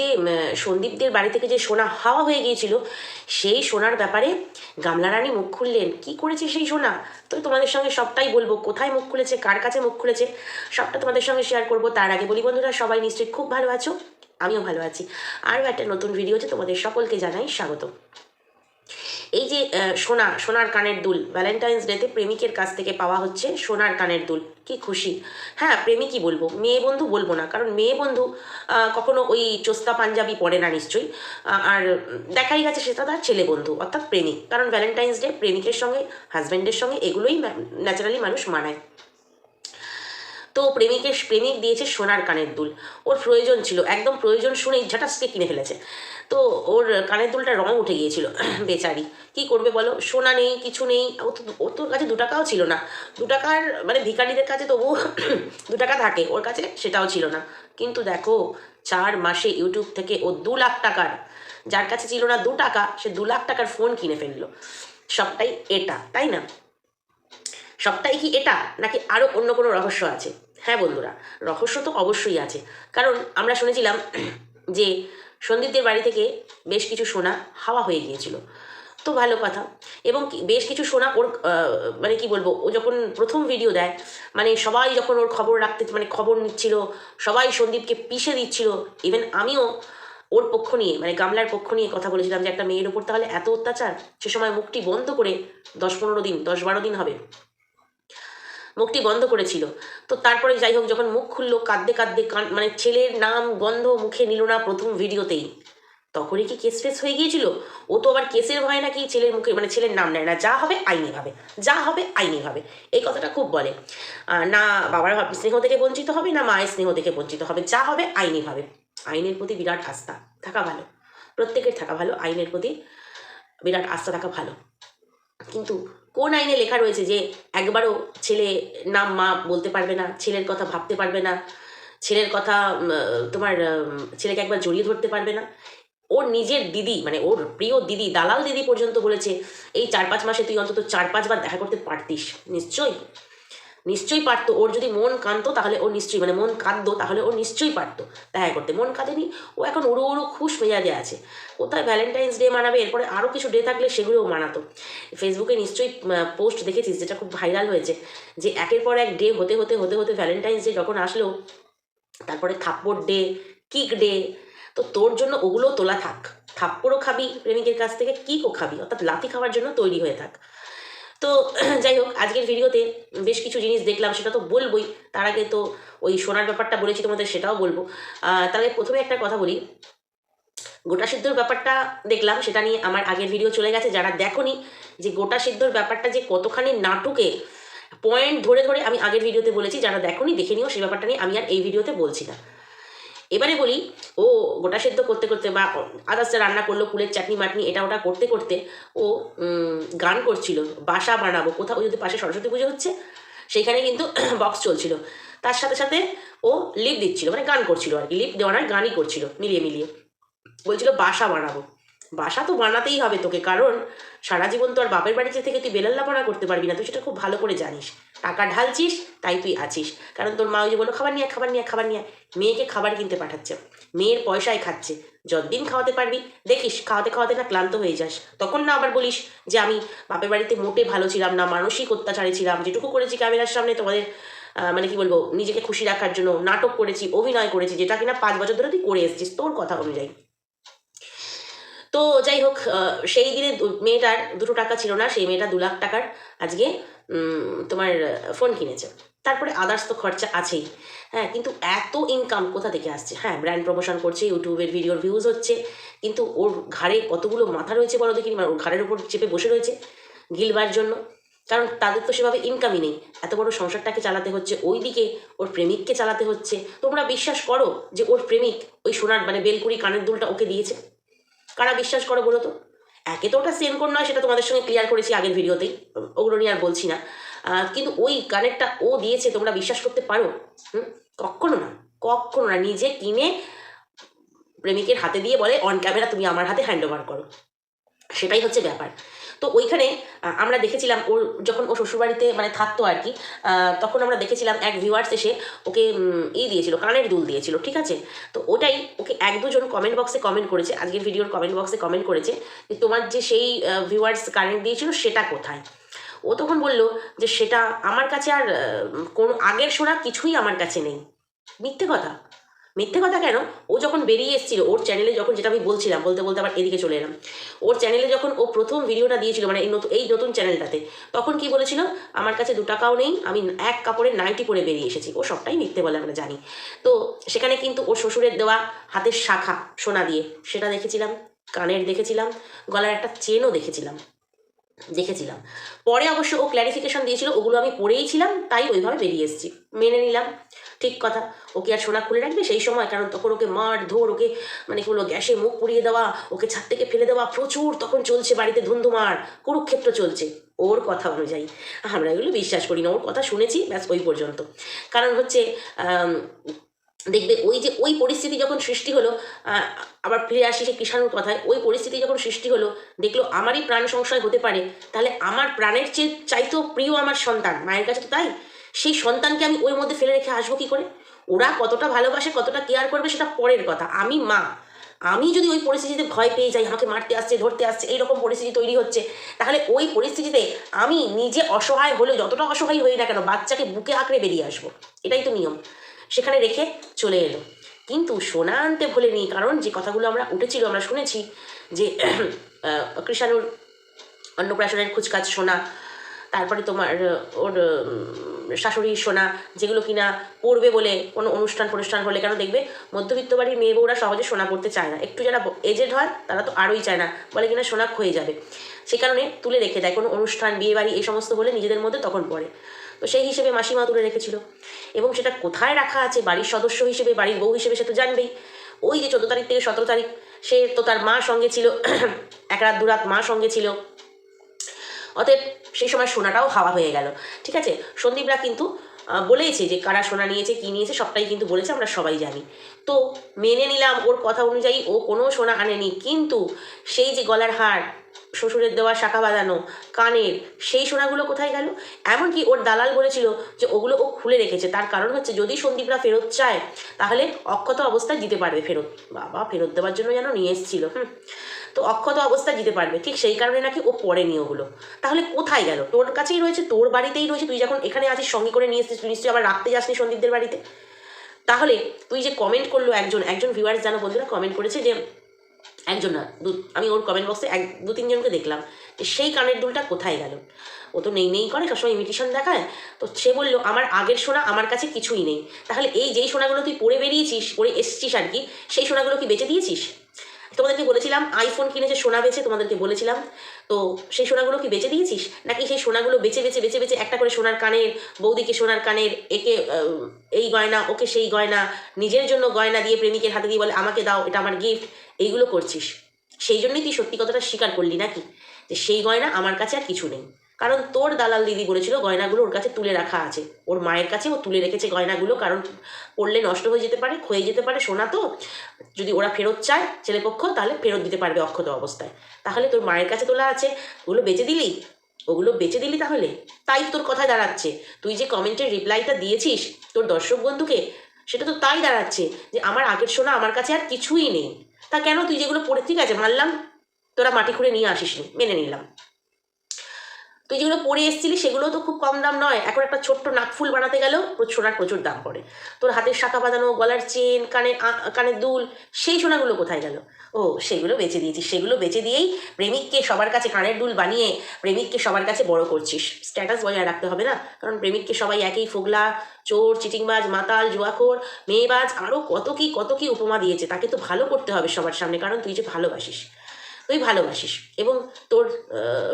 যে সন্দীপদের বাড়ি থেকে যে সোনা হাওয়া হয়ে গিয়েছিল, সেই সোনার ব্যাপারে গামলা রানী মুখ খুললেন। কি করেছে সেই সোনা? তো তোমাদের সঙ্গে সবটাই বলব। কোথায় মুখ খুলেছে? কার কাছে মুখ খুলেছে? সবটা তোমাদের সঙ্গে শেয়ার করব। তার আগে বলি, বন্ধুরা, সবাই নিশ্চয়ই খুব ভালো আছো। আমিও ভালো আছি। আরও একটা নতুন ভিডিওতে তোমাদের সকলকে জানাই স্বাগত এই যে সোনা, সোনার কানের দুল ভ্যালেন্টাইন্স ডেতে প্রেমিকের কাছ থেকে পাওয়া হচ্ছে সোনার কানের দুল। কি খুশি। হ্যাঁ প্রেমিকই বলব? মেয়ে বন্ধু বলব না, কারণ মেয়ে বন্ধু কখনো ওই চোস্তা পাঞ্জাবি পরে না নিশ্চয়ই। আর দেখাই গেছে সেটা তার ছেলে বন্ধু, অর্থাৎ প্রেমিক। কারণ ভ্যালেন্টাইন্স ডে প্রেমিকের সঙ্গে হাজব্যান্ডের সঙ্গে এগুলোই ন্যাচারালি মানুষ মানায়। তো প্রেমিকের প্রেমিক দিয়েছে সোনার কানের দুল। ওর প্রয়োজন ছিল, একদম প্রয়োজন শুনেই ঝাটাসকে কিনে ফেলেছে। তো ওর কানের দুলটা রং উঠে গিয়েছিল, বেচারি। কি করবে বলো? সোনা নেই, কিছু নেই, ও তো তোর কাছে দু টাকাও ছিল না। দু টাকার মানে ভিখারিদের কাছে তবু দু টাকা থাকে, ওর কাছে সেটাও ছিল না। কিন্তু দেখো, চার মাসে ইউটিউব থেকে ও দু লাখ টাকার, যার কাছে ছিল না দু টাকা, সে দু লাখ টাকার ফোন কিনে ফেলল। সবটাই এটা, তাই না? সবটাই কি এটা, নাকি আরও অন্য কোনো রহস্য আছে? হ্যাঁ বন্ধুরা, রহস্য তো অবশ্যই আছে। কারণ আমরা শুনেছিলাম যে সন্দীপদের বাড়ি থেকে বেশ কিছু সোনা হাওয়া হয়ে গিয়েছিল। তো ভালো কথা। এবং বেশ কিছু সোনা ওর মানে কি বলব, ও যখন প্রথম ভিডিও দেয় মানে সবাই যখন ওর খবর রাখতে মানে খবর নিচ্ছিল, সবাই সন্দীপকে পিষে দিচ্ছিল। ইভেন আমিও ওর পক্ষ নিয়ে মানে গামলার পক্ষ নিয়ে কথা বলেছিলাম যে, একটা মেয়ের ওপর তাহলে এত অত্যাচার? সে সময় মুখটি বন্ধ করে দশ পনেরো দিন, দশ বারো দিন হবে। মুখটি বন্ধ করেছিল। তো তারপরে যাই হোক, যখন মুখ খুললো, কাঁদতে কাঁদতে কান মানে ছেলের নাম গন্ধ মুখে নিল না প্রথম ভিডিওতেই। তখনই কি কেস ফেস হয়ে গিয়েছিল? ও তো আবার কেসের ভয় নাকি ছেলের মুখে মানে ছেলের নাম নেয় না। যা হবে আইনি আইনিভাবে যা হবে আইনি আইনিভাবে এই কথাটা খুব বলে। না বাবার ভাব- স্নেহ থেকে বঞ্চিত হবে, না মায়ের স্নেহ থেকে বঞ্চিত হবে। যা হবে আইনি আইনিভাবে আইনের প্রতি বিরাট আস্থা, থাকা ভালো। প্রত্যেকের থাকা ভালো, আইনের প্রতি বিরাট আস্থা থাকা ভালো। কিন্তু কোন আইনে লেখা রয়েছে যে একবারও ছেলে নাম মা বলতে পারবে না, ছেলের কথা ভাবতে পারবে না, ছেলের কথা তোমার ছেলেকে একবার জড়িয়ে ধরতে পারবে না? ওর নিজের দিদি মানে ওর প্রিয় দিদি, দালাল দিদি পর্যন্ত বলেছে, এই চার পাঁচ মাসে তুই অন্তত চার পাঁচবার দেখা করতে পারতিস। নিশ্চয়ই? নিশ্চয়ই পারতো। ওর যদি মন কাঁদতো, তাহলে ও নিশ্চয়ই মানে মন কাঁদতো তাহলে ও নিশ্চয়ই পারতো। দেখা করতে। মন কাঁদেনি। ও এখন উড়ো উড়ো খুশ মেজাজে আছে। কোথায় ভ্যালেন্টাইন্স ডে মানাবে? এরপরে আরও কিছু ডে থাকলে সেগুলোও মানাতো। ফেসবুকে নিশ্চয়ই পোস্ট দেখেছিস, যেটা খুব ভাইরাল হয়েছে, যে একের পর এক ডে হতে হতে হতে হতে ভ্যালেন্টাইন্স ডে যখন আসলো, তারপরে থাপ্পড় ডে কিক ডে তো তোর জন্য ওগুলো তোলা থাক। থাপ্পড়ও খাবি প্রেমিকের কাছ থেকে কিকও খাবি। অর্থাৎ লাথি খাওয়ার জন্য তৈরি হয়ে থাক। তো যাই হোক, আজকের ভিডিওতে বেশ কিছু জিনিস দেখলাম, সেটা তো বলবোই। তার আগে তো ওই সোনার ব্যাপারটা বলেছি তোমাদের, সেটাও বলব। তার আগে প্রথমে একটা কথা বলি। গোটা সিদ্ধর ব্যাপারটা দেখলাম, সেটা নিয়ে আমার আগের ভিডিও চলে গেছে, যারা দেখোনি, যে গোটা সিদ্ধর ব্যাপারটা যে কতখানি নাটকে পয়েন্ট ধরে ধরে আমি আগের ভিডিওতে বলেছি, যারা দেখোনি, দেখে নিও, সেই ব্যাপারটা নিয়ে আমি আর এই ভিডিওতে বলছি না। এবারে বলি, ও গোটা সেদ্ধ করতে করতে বা আদার্স রান্না করল, কুলের চাটনি মাটনি, এটা ওটা করতে করতে ও গান করছিল, বাসা বানাবো, কোথাও যদি পাশে সরস্বতী পুজো হচ্ছে সেইখানে কিন্তু বক্স চলছিল। তার সাথে সাথে ও লিপ দিচ্ছিল মানে গান করছিল আর কি লিপ দেওয়ার গানই করছিল, মিলিয়ে মিলিয়ে। বলছিল বাসা বানাবো। বাসা তো বানাতেই হবে তোকে, কারণ সারা জীবন তো আর বাপের বাড়িতে থেকে তুই বেলাল্লাপনা করতে পারবি না, তুই সেটা খুব ভালো করে জানিস। টাকা ঢালছিস, তাই তুই আছিস। কারণ তোর মা ওই যে বলল, খাবার নিয়ে খাবার নিয়ে খাবার নিয়ে মেয়েকে খাবার কিনতে পাঠাচ্ছে, মেয়ের পয়সায় খাচ্ছে। যতদিন খাওয়াতে পারবি, দেখিস, খাওয়াতে খাওয়াতে না ক্লান্ত হয়ে যাস। তখন না আবার বলিস যে, আমি বাপের বাড়িতে মোটে ভালো ছিলাম না, মানসিক অত্যাচারে ছিলাম। যেটুকু করেছি ক্যামেরার সামনে তোমাদের মানে কি বলব, নিজেকে খুশি রাখার জন্য নাটক করেছি, অভিনয় করেছি, যেটা কিনা পাঁচ বছর ধরে তুই করে এসেছিস, তোর কথা অনুযায়ী। তো যাই হোক সেই দিনে মেয়েটার দুটো টাকা ছিল না, সেই মেয়েটা দু লাখ টাকার আজকে তোমার ফোন কিনেছে। তারপরে আদার্স তো খরচা আছেই। হ্যাঁ কিন্তু এত ইনকাম কোথা থেকে আসছে? হ্যাঁ ব্র্যান্ড প্রমোশন করছে ইউটিউবের ভিডিওর ভিউজ হচ্ছে, কিন্তু ওর ঘাড়ে কতগুলো মাথা রয়েছে বলো দেখি মানে ওর ঘাড়ের উপর চেপে বসে রয়েছে গিলবার জন্য। কারণ তাদের তো সেভাবে ইনকামই নেই। এত বড় সংসারটাকে চালাতে হচ্ছে, ওইদিকে ওর প্রেমিককে চালাতে হচ্ছে। তোমরা বিশ্বাস করো যে ওর প্রেমিক ওই সোনার মানে বেলকুড়ি কানের দুলটা ওকে দিয়েছে? কারা বিশ্বাস করো বলো তো? একে তো ওটা সেম কোড নয়, সেটা তোমাদের সঙ্গে ক্লিয়ার করেছি আগের ভিডিওতেই। ওগুলো নিয়ে আর বলছি না। কিন্তু ওই কানেরটা ও দিয়েছে, তোমরা বিশ্বাস করতে পারো? হুম? কখনো না কখনো না। নিজে কিনে প্রেমিকের হাতে দিয়ে বলে অন ক্যামেরা তুমি আমার হাতে হ্যান্ড ওভার করো। সেটাই হচ্ছে ব্যাপার। তো ওইখানে আমরা দেখেছিলাম ওর যখন ও শ্বশুরবাড়িতে মানে থাকতো আর কি তখন আমরা দেখেছিলাম এক ভিউয়ার্স এসে ওকে ই দিয়েছিল, কানের দুল দিয়েছিল, ঠিক আছে? তো ওটাই ওকে এক দুজন কমেন্ট বক্সে কমেন্ট করেছে, আজকের ভিডিওর কমেন্ট বক্সে কমেন্ট করেছে যে তোমার যে সেই ভিউয়ার্স কারেন্ট দিয়েছিল সেটা কোথায়? ও তখন বলল যে সেটা আমার কাছে আর কোনো আগের শোনা কিছুই আমার কাছে নেই। মিথ্যে কথা। মিথ্যে কথা কেন? ও যখন বেরিয়ে এসেছিল, ওর চ্যানেলে যখন যেটা আমি বলছিলাম, বলতে বলতে আবার এদিকে চলে এলাম। ওর চ্যানেলে যখন ও প্রথম ভিডিওটা দিয়েছিল মানে এই নতুন এই নতুন চ্যানেলটাতে তখন কি বলেছিল? আমার কাছে দু টাকাও নেই, আমি এক কাপড়ের নাইটি পরে বেরিয়ে এসেছি। ও সবটাই মিথ্যে বলে, আমরা জানি। তো সেখানে কিন্তু ওর শ্বশুরের দেওয়া হাতের শাখা, সোনা দিয়ে, সেটা দেখেছিলাম, কানের দেখেছিলাম, গলার একটা চেনও দেখেছিলাম দেখেছিলাম। পরে অবশ্য ও ক্ল্যারিফিকেশন দিয়েছিল, ওগুলো আমি পড়েই ছিলাম, তাই ওইভাবে বেরিয়ে এসেছি। মেনে নিলাম। ঠিক কথা। ওকে আর সোনা খুলে রাখবে সেই সময়, কারণ তখন ওকে মার ধর, ওকে মানে কি বলব, গ্যাসে মুখ পুড়িয়ে দেওয়া, ওকে ছাদ থেকে ফেলে দেওয়া প্রচুর তখন চলছে বাড়িতে ধুন্ধুমার, কুরুক্ষেত্র চলছে। ওর কথা অনুযায়ী। আমরা এগুলো বিশ্বাস করি না, ওর কথা শুনেছি, ব্যাস ওই পর্যন্ত। কারণ হচ্ছে দেখবে ওই যে ওই পরিস্থিতি যখন সৃষ্টি হলো আবার ফিরে আসি সে কিষাণুর কথায়, ওই পরিস্থিতি যখন সৃষ্টি হলো, দেখল আমারই প্রাণ সংশয় হতে পারে। তাহলে আমার প্রাণের চেয়ে চাইতো প্রিয় আমার সন্তান। মায়ের কাছে তো তাই। সেই সন্তানকে আমি ওর মধ্যে ফেলে রেখে আসব কি করে? ওরা কতটা ভালোবাসে, কতটা কেয়ার করবে সেটা পরের কথা। আমি মা। আমি যদি ওই পরিস্থিতিতে ভয় পেয়ে যাই, আমাকে মারতে আসছে, ধরতে আসছে, এইরকম পরিস্থিতি তৈরি হচ্ছে, তাহলে ওই পরিস্থিতিতে আমি নিজে অসহায় হলেও, যতটা অসহায় হই না কেন, বাচ্চাকে বুকে আঁকড়ে বেরিয়ে আসব। এটাই তো নিয়ম। সেখানে রেখে চলে এলো। কিন্তু সোনা আনতে ভোলেনি, কারণ যে কথাগুলো আমরা উঠেছিল, আমরা শুনেছি যে কৃষাণুর অন্নপ্রাশনের খুচকাচ সোনা তারপরে তোমার ওর উম, শাশুড়ির সোনা যেগুলো কিনা পড়বে বলে কোনো অনুষ্ঠান ফনুষ্ঠান হলে কেন দেখবে? মধ্যবিত্ত বাড়ির মেয়ে বউরা সহজে সোনা পড়তে চায় না। একটু যারা এজেড হয় তারা তো আরোই চায় না বলে কিনা সোনা ক্ষয়ে যাবে। সে কারণে তুলে রেখে দেয়। কোনো অনুষ্ঠান বিয়ে বাড়ি এই সমস্ত হলে নিজেদের মধ্যে তখন পড়ে। তো সেই হিসেবে মাসিমা তুলে রেখেছিল। এবং সেটা কোথায় রাখা আছে? বাড়ির সদস্য হিসেবে বাড়ির বউ হিসেবে সে তো জানবেই। ওই যে চোদ্দ তারিখ থেকে সতেরো তারিখ সে তো তার মা সঙ্গে ছিল। এক রাত দু রাত মা সঙ্গে ছিল। অতএব সেই সময় সোনাটাও হাওয়া হয়ে গেল। ঠিক আছে? সন্দীপরা কিন্তু বলেইছে যে কারা সোনা নিয়েছে, কী নিয়েছে, সবটাই কিন্তু বলেছে, আমরা সবাই জানি। তো মেনে নিলাম ওর কথা অনুযায়ী ও কোনো সোনা আনেনি, কিন্তু সেই যে গলার হার, শ্বশুরের দেওয়া শাখা বাঁধানো, কানের, সেই সোনাগুলো কোথায় গেল? এমনকি ওর দালাল বলেছিল যে ওগুলো ও খুলে রেখেছে। তার কারণ হচ্ছে যদি সন্দীপরা ফেরত চায়, তাহলে অক্ষত অবস্থায় দিতে পারবে ফেরত। বাবা, ফেরত দেওয়ার জন্য যেন নিয়ে এসেছিল, হুম। তো অক্ষত অবস্থায় দিতে পারবে। ঠিক সেই কারণে নাকি ও পড়েনি ওগুলো। তাহলে কোথায় গেল? তোর কাছেই রয়েছে, তোর বাড়িতেই রয়েছে, তুই যখন এখানে আছিস, সঙ্গে করে নিয়ে এসেছিস নিশ্চয়ই আবার রাখতে যাসনি সন্দীপদের বাড়িতে? তাহলে তুই যে কমেন্ট করল একজন একজন ভিউয়ার্স জানো বন্ধুরা কমেন্ট করেছে যে, একজন না, দু, আমি ওর কমেন্ট বক্সে এক, দু, তিনজনকে দেখলাম যে সেই কানের দুলটা কোথায় গেল? ও তো নেই নেই করে, সবসময় ইমিটেশন দেখায়। তো সে বলল, আমার আগের সোনা আমার কাছে কিছুই নেই। তাহলে এই যেই সোনাগুলো তুই পরে বেরিয়েছিস, পরে এসছিস আর কি, সেই সোনাগুলো কি বেচে দিয়েছিস? তোমাদেরকে বলেছিলাম আইফোন কিনেছে, সোনা বেচে তোমাদেরকে বলেছিলাম। তো সেই সোনাগুলো কি বেচে দিয়েছিস? নাকি সেই সোনাগুলো বেচে বেচে বেচে বেচে একটা করে সোনার কানের, বৌদিকে সোনার কানের, একে এই গয়না, ওকে সেই গয়না, নিজের জন্য গয়না দিয়ে প্রেমিকের হাতে দিয়ে বলে, আমাকে দাও, এটা আমার গিফট এইগুলো করছিস। সেই জন্যই তুই সত্যি কথাটা স্বীকার করলি নাকি? যে সেই গয়না আমার কাছে আর কিছু নেই। কারণ তোর দালাল দিদি বলেছিল গয়নাগুলো ওর কাছে তুলে রাখা আছে। ওর মায়ের কাছে ও তুলে রেখেছে গয়নাগুলো, কারণ পড়লে নষ্ট হয়ে যেতে পারে, ক্ষয়ে যেতে পারে, সোনা তো। যদি ওরা ফেরত চায় ছেলেপক্ষ, তাহলে ফেরত দিতে পারবে অক্ষত অবস্থায়। তাহলে তোর মায়ের কাছে তোলা আছে, ওগুলো বেচে দিলি? ওগুলো বেচে দিলি তাহলে? তাই তোর কথায় দাঁড়াচ্ছে। তুই যে কমেন্টের রিপ্লাইটা দিয়েছিস তোর দর্শক বন্ধুকে, সেটা তো তাই দাঁড়াচ্ছে যে আমার আগের সোনা আমার কাছে আর কিছুই নেই। তা কেন তুই যেগুলো পড়ে, ঠিক আছে, মানলাম, তোরা মাটি খুঁড়ে নিয়ে আসিসনি, মেনে নিলাম। তুই যেগুলো পরে এসেছিলি, সেগুলো তো খুব কম দাম নয়। এখন একটা ছোট্ট নাকফুল বানাতে গেলেও সোনার প্রচুর দাম পড়ে। তোর হাতের শাখা বাঁধানো, গলার চেন কানে কানের দুল, সেই সোনাগুলো কোথায় গেল? ও, সেগুলো বেচে দিয়েছিস। সেগুলো বেচে দিয়েই প্রেমিককে সবার কাছে কানের দুল বানিয়ে, প্রেমিককে সবার কাছে বড় করছিস। স্ট্যাটাস বজায় রাখতে হবে না? কারণ প্রেমিককে সবাই একই ফোগলা, চোর, চিটিংবাজ, মাতাল, জুয়াখোর, মেয়েবাজ আরও কত কি কত কি উপমা দিয়েছে, তাকে তো ভালো করতে হবে সবার সামনে, কারণ তুই যে ভালোবাসিস। তুই ভালোবাসিস এবং তোর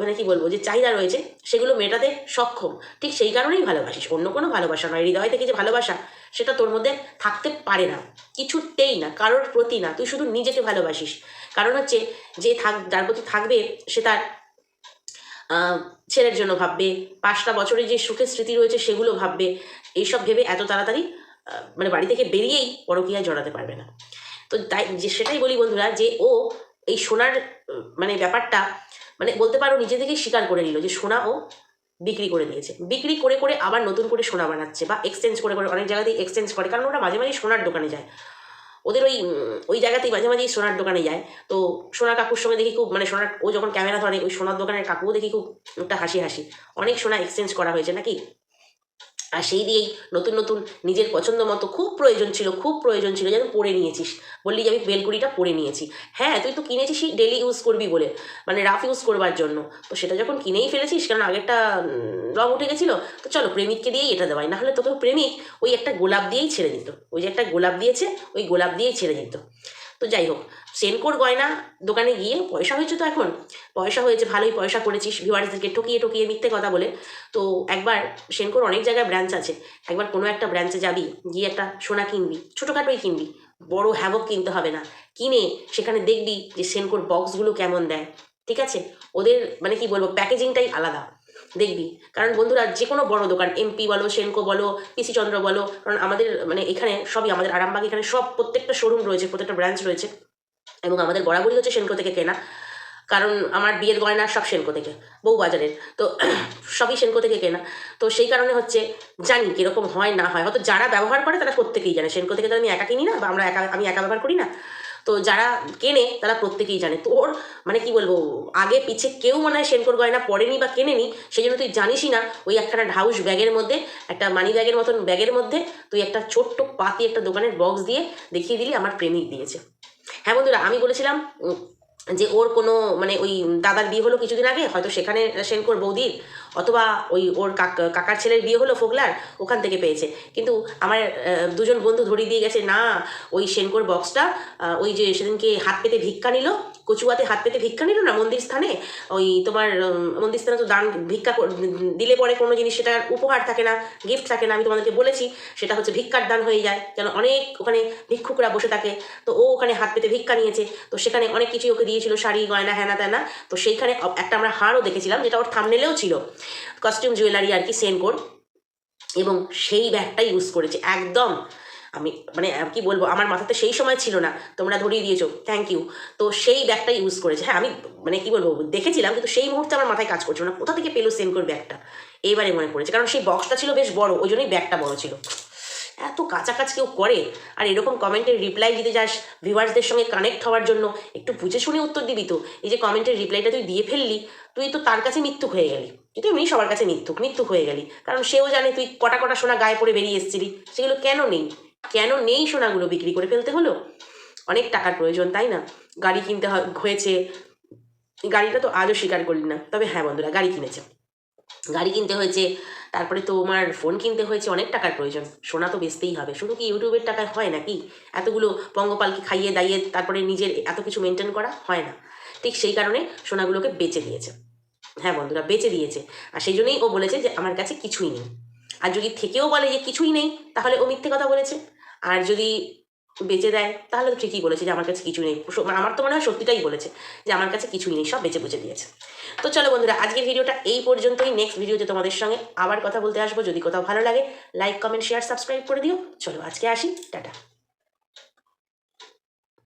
মানে কি বলব, যে চাহিদা রয়েছে সেগুলো মেটাতে সক্ষম, ঠিক সেই কারণেই ভালোবাসিস। অন্য কোনো ভালোবাসা নয়, হৃদয় থেকে যে ভালোবাসা, সেটা তোর মধ্যে থাকতে পারে না, কিছুতেই না, কারোর প্রতি না, তুই শুধু নিজেকে ভালোবাসিস। কারণ হচ্ছে যে থাক, যার প্রতি থাকবে, সে তার ছেলের জন্য ভাববে, পাঁচটা বছরে যে সুখের স্মৃতি রয়েছে সেগুলো ভাববে, এইসব ভেবে এত তাড়াতাড়ি মানে বাড়ি থেকে বেরিয়েই পরকীয়ায় জড়াতে পারবে না। তো তাই, যে সেটাই বলি বন্ধুরা, যে ও এই সোনার মানে ব্যাপারটা মানে বলতে পারো নিজে থেকেই স্বীকার করে নিল যে সোনা ও বিক্রি করে দিয়েছে। বিক্রি করে করে আবার নতুন করে সোনা বানাচ্ছে বা এক্সচেঞ্জ করে করে অনেক জায়গাতেই এক্সচেঞ্জ করে, কারণ ওরা মাঝে মাঝে সোনার দোকানে যায়। ওদের ওই ওই জায়গাতেই মাঝে মাঝেই সোনার দোকানে যায়। তো সোনার কাকুর সঙ্গে দেখি খুব মানে সোনার, ও যখন ক্যামেরা ধরে, ওই সোনার দোকানের কাকুও দেখি খুব একটা হাসি হাসি। অনেক সোনা এক্সচেঞ্জ করা হয়েছে নাকি? আর সেই দিয়েই নতুন নতুন নিজের পছন্দ মতো খুব প্রয়োজন ছিল, খুব প্রয়োজন ছিল যেন পরে নিয়েছিস। বললি যে আমি বেলকুড়িটা পরে নিয়েছি। হ্যাঁ তুই তো কিনেছিস ডেলি ইউজ করবি বলে মানে রাফ ইউজ করবার জন্য। তো সেটা যখন কিনেই ফেলেছিস কারণ আগেরটা রং উঠে গেছিল, তো চলো প্রেমিককে দিয়েই এটা দেওয়াই। নাহলে তোকে প্রেমিক ওই একটা গোলাপ দিয়েই ছেড়ে দিত। ওই যে একটা গোলাপ দিয়েছে, ওই গোলাপ দিয়েই ছেড়ে দিত। তো যাই হোক সেনকোর গয়না দোকানে গিয়ে পয়সা হয়েছে তো এখন। পয়সা হয়েছে, ভালোই পয়সা করেছিস, ভিউয়ার্সদেরকে ঠকিয়ে ঠকিয়ে মিথ্যে কথা বলে। তো একবার সেনকোর অনেক জায়গায় ব্রাঞ্চ আছে। একবার কোনো একটা ব্রাঞ্চে যাবি, গিয়ে একটা সোনা কিনবি, ছোটোখাটোই কিনবি, বড় হ্যাভক কিনতে হবে না। কিনে সেখানে দেখবি যে সেনকোর বক্সগুলো কেমন দেয়, ঠিক আছে? ওদের মানে কি বলব প্যাকেজিংটাই আলাদা। দেখবি। কারণ বন্ধুরা যে কোনো বড় দোকান এমপি বলো, সেনকো বলো পিসি চন্দ্র বলো, কারণ আমাদের মানে এখানে সবই, আমাদের আরামবাগ এখানে সব প্রত্যেকটা শোরুম রয়েছে, প্রত্যেকটা ব্রাঞ্চ রয়েছে। এবং আমাদের বরাবরই হচ্ছে সেনকো থেকে কেনা। কারণ আমার বিয়ের গয়না সব সেনকো থেকে বউ বাজারের তো সবই সেনকো থেকে কেনা। তো সেই কারণে হচ্ছে জানি কীরকম হয়, না হয়। হয়তো যারা ব্যবহার করে তারা প্রত্যেকেই জানে। সেনকো থেকে তো আমি একা কিনি না বা আমরা একা, আমি একা ব্যবহার করি না। তো যারা কেনে তারা প্রত্যেকেই জানে। তোর মানে কি বলব, আগে পিছে কেউ মনে হয় সেনকোর গয়না পড়েনি বা কেনেনি সেই জন্য তুই জানিসই না ওই একখানা ঢাউস ব্যাগের মধ্যে, একটা মানি ব্যাগের মতন ব্যাগের মধ্যে তুই একটা ছোট্ট পাতি একটা দোকানের বক্স দিয়ে দেখিয়ে দিলি, আমার প্রেমিক দিয়েছে। হ্যাঁ বন্ধুরা, আমি বলেছিলাম যে ওর কোনো মানে ওই দাদার বিয়ে হলো কিছুদিন আগে, হয়তো সেখানে সেনকোর বৌদির, অথবা ওই ওর কাক- কাকার ছেলের বিয়ে হলো ফোগলার, ওখান থেকে পেয়েছে। কিন্তু আমার দুজন বন্ধু ধরিয়ে দিয়ে গেছে, না, ওই সেনকোর বক্সটা ওই যে সেদিনকে হাত পেতে ভিক্ষা নিল কচুয়াতে হাত পেতে ভিক্ষা নিল না? মন্দির স্থানে? ওই তোমার মন্দির স্থানে তো দান, ভিক্ষা দিলে পরে কোনো জিনিস সেটা আর উপহার থাকে না গিফট থাকে না, আমি তোমাদেরকে বলেছি, সেটা হচ্ছে ভিক্ষার দান হয়ে যায়। কেন অনেক ওখানে ভিক্ষুকরা বসে থাকে। তো ও ওখানে হাত পেতে ভিক্ষা নিয়েছে। তো সেখানে অনেক কিছুই ওকে দিয়েছিল, শাড়ি, গয়না হ্যানা ত্যানা তো সেইখানে একটা আমরা হারও দেখেছিলাম, যেটা ওর থামনেলেও ছিল। কস্টিউম জুয়েলারি আর কি সেনকোর এবং সেই ব্যাগটা ইউজ করেছে, একদম। আমি মানে কি বলব, আমার মাথাতে সেই সময় ছিল না, তোমরা ধরিয়ে দিয়েছ থ্যাংক ইউ তো সেই ব্যাগটা ইউজ করেছে। হ্যাঁ আমি মানে কি বলব, দেখেছিলাম, কিন্তু সেই মুহূর্তে আমার মাথায় কাজ করছিল না। কোথা থেকে পেল সেনকোর ব্যাগটা? এইবারে মনে পড়েছে, কারণ সেই বক্সটা ছিল বেশ বড়, ওই জন্যই ব্যাগটা বড় ছিল। এত কাছাকাছি কেউ করে? আর এরকম কমেন্টের রিপ্লাই দিতে যাস ভিউয়ার্সদের সঙ্গে কানেক্ট হওয়ার জন্য, একটু বুঝে শুনে উত্তর দিবি তো। এই যে কমেন্টের রিপ্লাইটা তুই দিয়ে ফেললি, তুই তো তার কাছে মৃত্যুক হয়ে গেলি। তুই তো এমনি সবার কাছে মৃত্যুক মৃত্যুক হয়ে গেলি। কারণ সেও জানে তুই কটা কটা সোনা গায়ে পড়ে বেরিয়ে এসেছিলি, সেগুলো কেন নেই? কেন নেই সোনাগুলো বিক্রি করে ফেলতে হলো? অনেক টাকার প্রয়োজন, তাই না? গাড়ি কিনতে হয়- হয়েছে। গাড়িটা তো আজও স্বীকার করলি না। তবে হ্যাঁ বন্ধুরা, গাড়ি কিনেছে। গাড়ি কিনতে হয়েছে, তারপরে তোমার ফোন কিনতে হয়েছে, অনেক টাকার প্রয়োজন। সোনা তো বেচতেই হবে। শুধু কি ইউটিউবের টাকায় হয় নাকি? এতগুলো পঙ্গপালকে খাইয়ে দাইয়ে তারপরে নিজের এত কিছু মেনটেন করা হয় না। ঠিক সেই কারণে সোনাগুলোকে বেচে দিয়েছে। হ্যাঁ বন্ধুরা, বেচে দিয়েছে। আর সেই জন্যই ও বলেছে যে, আমার কাছে কিছুই নেই। আর যদি থেকেও বলে যে, কিছুই নেই, তাহলে ও মিথ্যে কথা বলেছে। আর যদি বেঁচে দেয়, তাহলে তো ঠিকই বলেছে যে আমার কাছে কিছু নেই। আমার তো মনে হয় সত্যিটাই বলেছে যে আমার কাছে কিছুই নেই, সব বেঁচে বুঝে দিয়েছে। তো চলো বন্ধুরা, আজকের ভিডিওটা এই পর্যন্তই। নেক্সট ভিডিওতে তোমাদের সঙ্গে আবার কথা বলতে আসব। যদি কোথাও ভালো লাগে লাইক কমেন্ট শেয়ার সাবস্ক্রাইব করে দিও। চলো আজকে আসি। টাটা।